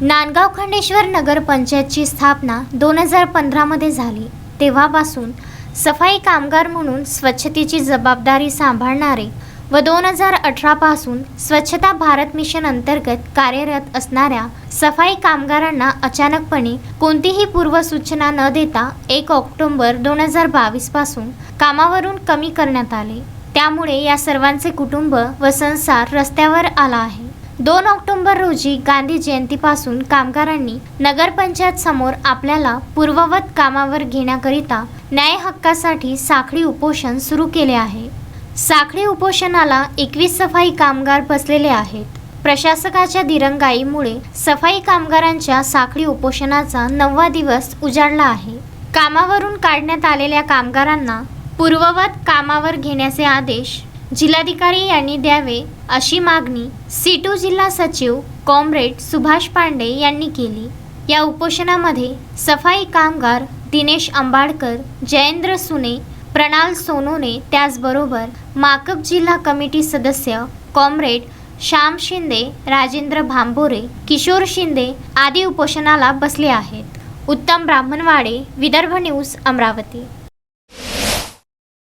नांदगाव खंडेश्वर नगरपंचायतची स्थापना दोन हजार पंधरामध्ये झाली. तेव्हापासून सफाई कामगार म्हणून स्वच्छतेची जबाबदारी सांभाळणारे व दोन हजार अठरापासून स्वच्छता भारत मिशन अंतर्गत कार्यरत असणाऱ्या सफाई कामगारांना अचानकपणे कोणतीही पूर्वसूचना न देता एक ऑक्टोबर दोन हजार बावीसपासून कामावरून कमी करण्यात आले. त्यामुळे या सर्वांचे कुटुंब व संसार रस्त्यावर आला आहे. दोन ऑक्टोबर रोजी गांधी जयंतीपासून कामगारांनी नगरपंचायत समोर आपल्याला पूर्ववत कामावर घेण्याकरिता न्याय हक्कासाठी साखळी उपोषण सुरू केले आहे. साखळी उपोषणाला एकवीस सफाई कामगार बसलेले आहेत. प्रशासकाच्या दिरंगाईमुळे सफाई कामगारांच्या साखळी उपोषणाचा नववा दिवस उजाडला आहे. कामावरून काढण्यात आलेल्या कामगारांना पूर्ववत कामावर घेण्याचे आदेश जिल्हाधिकारी यांनी द्यावे अशी मागणी सीटू जिल्हा सचिव कॉम्रेड सुभाष पांडे यांनी केली. या उपोषणामध्ये सफाई कामगार दिनेश आंबाडकर जयेंद्र सुने प्रणाल सोनोने त्याचबरोबर माकप जिल्हा कमिटी सदस्य कॉम्रेड श्याम शिंदे राजेंद्र भांबोरे किशोर शिंदे आदी उपोषणाला बसले आहेत. उत्तम ब्राह्मणवाडे विदर्भ न्यूज अमरावती.